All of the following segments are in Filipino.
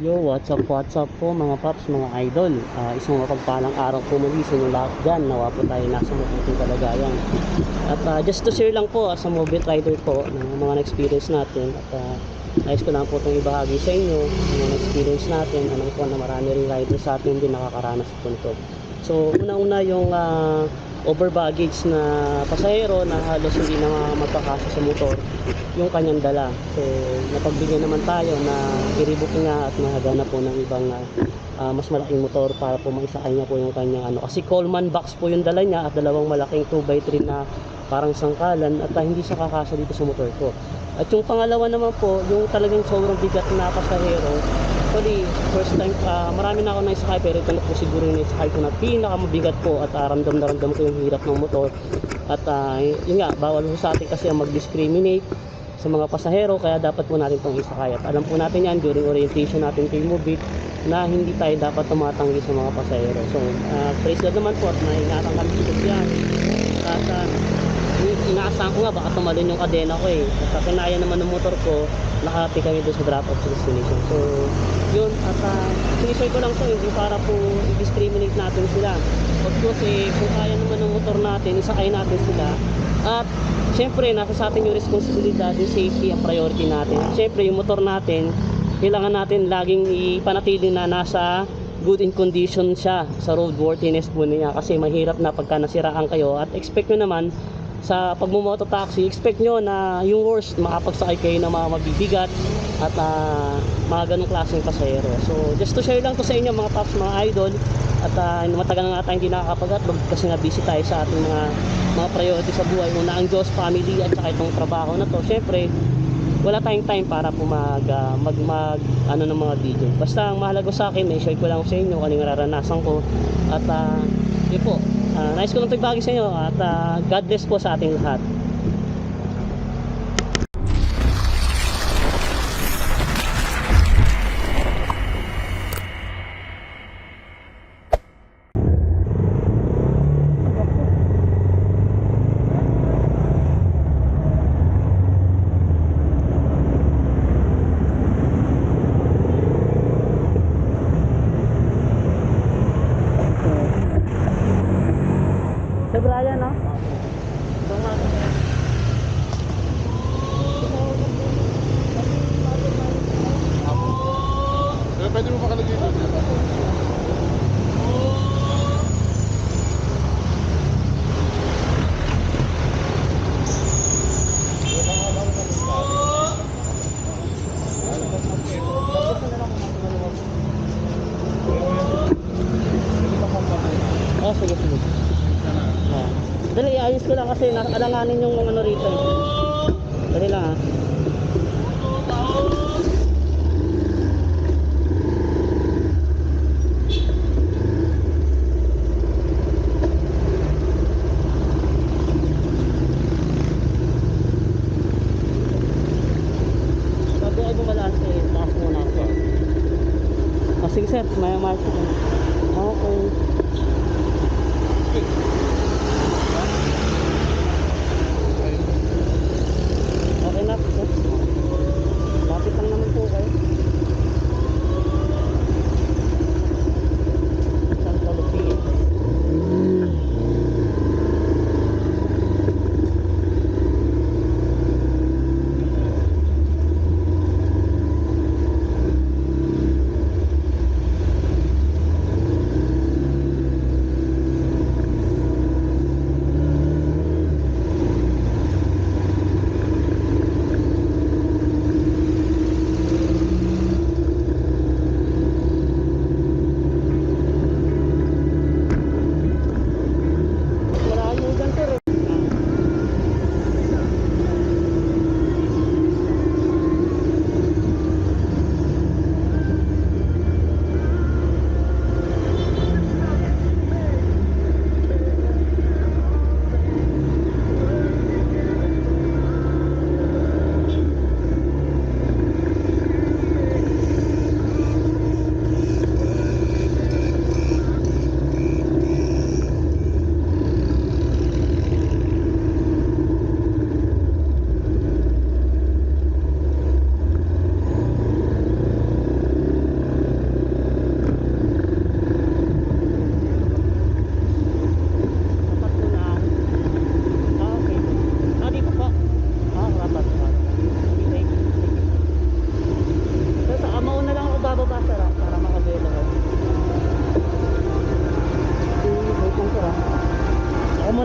Yo, what's up, what's up po mga paps, mga idol? Ah, Isang mapagpalang araw po muli sa inyong lahat dyan. Nawa po tayo nasa mabuting kalagayan. At ah, just to share lang po as a mobile rider po ng mga na-experience natin. At ah, ayos ko lang po itong ibahagi sa inyo mga na-experience natin. Alam ko na marami rin riders sa atin din nakakaranas po nito. So una-una yung ah, over baggage na pasahero na halos hindi na magkakasya sa motor yung kanyang dala. So, napagbigyan naman tayo na i-rebook nga at mahagana po ng ibang ah, mas malaking motor para po maisakay niya po yung kanyang ano. Kasi Coleman box po yung dala niya at dalawang malaking 2x3 na parang sangkalan at ah, hindi siya kakasya dito sa motor ko. At yung pangalawa naman po, yung talagang sobrang bigat na pasahero, Actually, first time, ah, marami na ako naisakay pero ito na po siguro yung naisakay ko na pinakamabigat po at ah, ramdam na ramdam ko yung hirap ng motor. At ah, yun nga, bawal po sa atin kasi ang mag-discriminate sa mga pasahero kaya dapat po natin itong isakay. At alam po natin yan during orientation natin kay Mobit na hindi tayo dapat tumatanggi sa mga pasahero. So, uh, praise God naman po at naingatan kami dito yan. At uh, inaasahan ko nga baka tumalon yung kadena ko eh. At sa kinaya naman ng motor ko, nakati kami doon sa drop off destination. So, yun. At uh, sinishare ko lang to hindi para po i-discriminate natin sila. Of course, eh, kung kaya naman ng motor natin, isakay natin sila. At syempre, nasa sa atin yung responsibilidad, yung safety ang priority natin. At syempre, yung motor natin, kailangan natin laging ipanatili na nasa good in condition siya sa roadworthiness po niya kasi mahirap na pagka nasiraan kayo at expect nyo naman sa pagmumoto taxi, expect nyo na yung worst, makapagsakay kayo ng mga mabibigat at ah, mga ganong klaseng pasahero. So, just to share lang to sa inyo mga paps, mga idol at ah, matagal na nga tayo hindi kasi nga busy tayo sa ating mga mga priority sa buhay. Una ang Diyos, family at saka itong trabaho na to. Siyempre, wala tayong time para po mag, ah, mag, mag ano ng mga video. Basta ang mahalaga sa akin, may share ko lang sa inyo kung ano yung nararanasan ko. At uh, yun po, Ah, nice ko lang ito ibagi sa inyo at ah, God bless po sa ating lahat. Sa Brian, no? Pero pwede mo makalagay doon. Sige. Oh. Dali, ayos ko lang kasi nakalanganin yung mga ano rito. eh.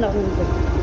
Là 公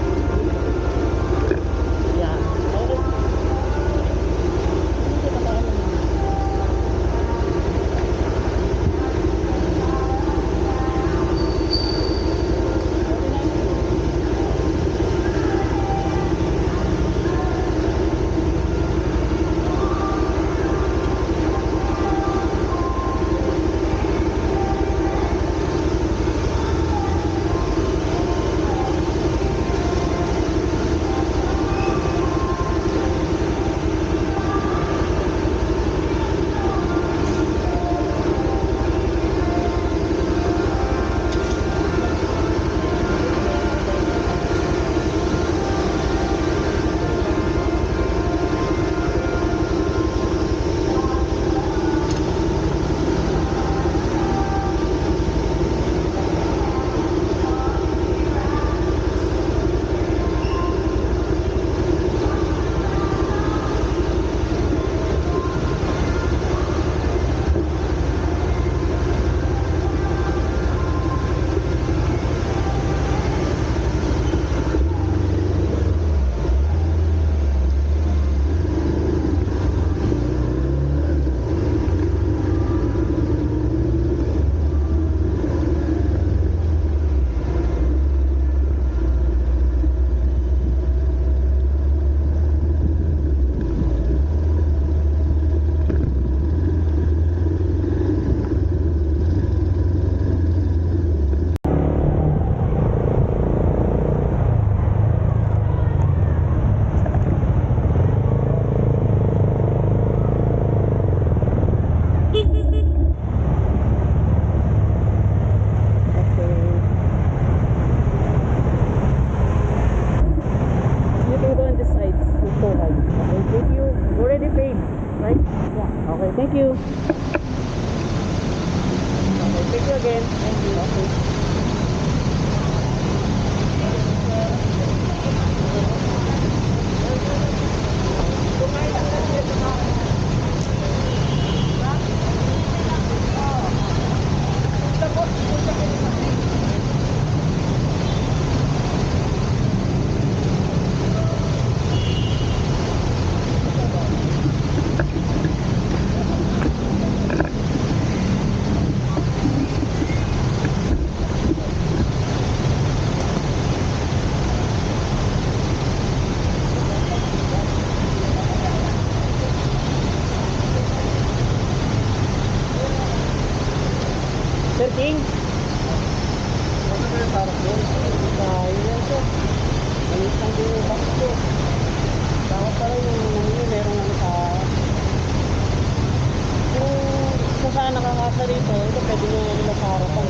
saan nakakasa rito, ito pwede nyo nila sa harapan.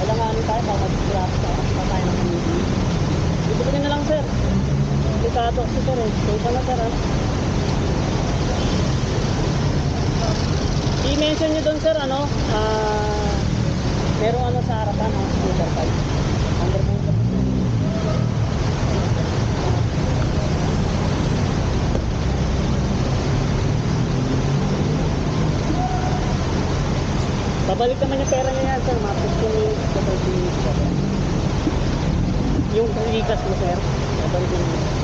Alanganin tayo para mag-grab sa pa tayo ng community. Dito ko na lang sir. Delikado kasi sir eh. Kaya na sir. I-mention nyo doon sir ano, ah, merong ano sa harapan, mga scooter. Underboard kasi sir. Babalik naman yung pera niya yan sir, mga 15 minutes to 30 minutes. Yung likas mo sir, babalik naman.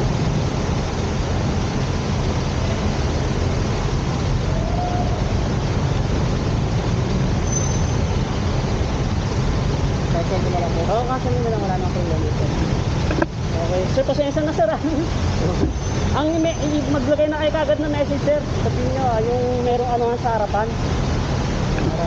Mo na lang po. Oo, kasi nila lang wala nang problema sir. Okay. Sir, pasensya na sir ah. Ang maglagay na kayo kagad ng message sir. Sabihin nyo ah, yung merong nga sa harapan. Para